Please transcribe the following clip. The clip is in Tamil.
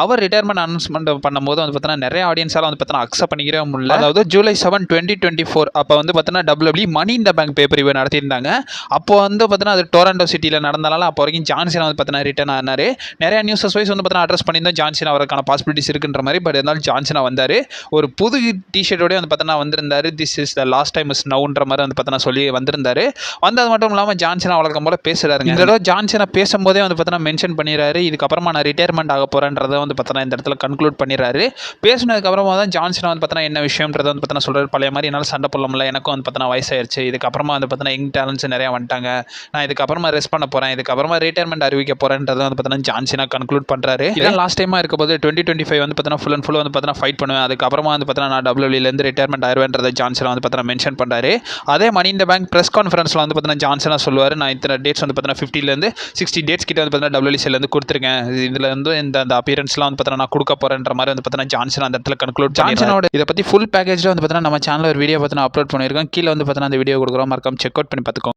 அவர் ரிட்டையர்மெண்ட் அனௌன்ஸ்மெண்ட் பண்ணும்போது வந்து பார்த்தீங்கன்னா நிறைய ஆடியன்ஸால் வந்து பார்த்தீங்கன்னா அக்செப்ட் பண்ணிக்கிறே முடியல. அதாவது July seven twenty twenty four அப்போ வந்து பார்த்தீங்கன்னா டபிள்யூபி மணி இந்த பேங்க் பேப்பர் இவன் நடத்தியிருந்தாங்க. அப்போ வந்து பார்த்தீங்கன்னா அது டொரண்டோ சிட்டியில் நடந்தனால அப்போ வரைக்கும் ஜான்சன் வந்து பார்த்தீங்கன்னா ரிட்டர்ன் ஆனார். நிறைய நியூஸஸ் வைஸ் வந்து பார்த்தீங்கன்னா அட்ரஸ் பண்ணியிருந்தோம். ஜான்சன் அவருக்கான பாசிபிலிட்டிஸ் இருக்குன்ற மாதிரி பட் இருந்தாலும் ஜான்சனாக வந்தார். ஒரு புது டிஷர்ட்டோடய வந்து பார்த்தீங்கன்னா வந்திருந்தார். This is the last time is நவுன்ற மாதிரி வந்து பார்த்தீங்கன்னா சொல்லி வந்திருந்தாரு. வந்தது மட்டும் இல்லாமல் ஜான்சனா வழக்கம் போல பேசுறாருங்க. இந்த தடவை ஜான்சனை பேசும்போதே வந்து பார்த்தீங்கன்னா மென்ஷன் பண்ணிடுறாரு. இதுக்கப்புறமா நான் ரிட்டையர்மெண்ட் ஆக போகிறேன்றதை வந்து பார்த்தீங்கன்னா இந்த இடத்துல கன்க்ளூட் பண்ணிடுறாரு பேசினதுக்கப்புறமா தான் ஜான்சன் வந்து பார்த்தீங்கன்னா என்ன விஷயம்ன்றதை வந்து பார்த்தீங்கன்னா சொல்கிறார் பழைய மாதிரி என்னால் சண்டை போட முடியல எனக்கும் வந்து பார்த்தீங்கன்னா வயசாயிருச்சு இதுக்கப்புறமா வந்து பார்த்தீங்கன்னா யங் டேலண்ட்ஸ் நிறையா வந்துட்டாங்க நான் இதுக்கப்புறமா ரெஸ்ட் பண்ண போகிறேன் இதுக்கப்புறமா ரிட்டையர்மெண்ட் அறிவிக்க போகிறேன்றதை வந்து பார்த்தீங்கன்னா ஜான்சனாக கன்க்ளூட் பண்ணுறாரு இதான் லாஸ்ட் டைமாக இருக்க போது டுவெண்ட்டி டுவெண்ட்டி ஃபைவ் வந்து பார்த்தீங்கன்னா ஃபுல் அண்ட் ஃபுல் வந்து பார்த்தீங்கன்னா ஃபைட் பண்ணுவேன் அதுக்கப்புறமா வந்து பார்த்தீங்கன்னா நான் டபிள்யூலேருந்து ரிட்டையர்மெண்ட் ஆயிடுவேன்றதை ஜான்சன் வந்து பார்த்தீங்கன்னா மென்ஷன் பண்ணுறாரு அதே மணி இந்த பேங்க் ப்ரெஸ் கான்ஃபரன்ஸில் வந்து பார்த்தீங்கன்னா ஜான்சனாக சொல்லுவார் நான் இத்தனை டேட்ஸ் வந்து பார்த்தீங்கன்னா ஃபிஃப்டிலேருந்து சிக்ஸ்டி டேட்ஸ் கிட்ட வந்து பார்த்தீங்கன்னா டபிள்யூசிலேருந்து கொடுத்துருக்கேன் இதில் வந்து இந்த அந்த அப்பியரன்ஸ்லாம் வந்து பார்த்தீங்கன்னா நான் கொடுக்க போகிறேன்ற மாதிரி வந்து பார்த்தீங்கன்னா ஜான்சன் அந்த இடத்துல கன்க்ளூட் ஜான்சனோட இதை பற்றி ஃபுல் பேக்கேஜில் வந்து பார்த்தீங்கன்னா நம்ம சேனலில் ஒரு வீடியோ பார்த்தீங்கன்னா அப்லோட் பண்ணியிருக்கோம். கீழே வந்து பார்த்தீங்கன்னா அந்த வீடியோ கொடுக்குறோம். மறக்காம செக் அவுட் பண்ணி பார்த்துக்கோங்க.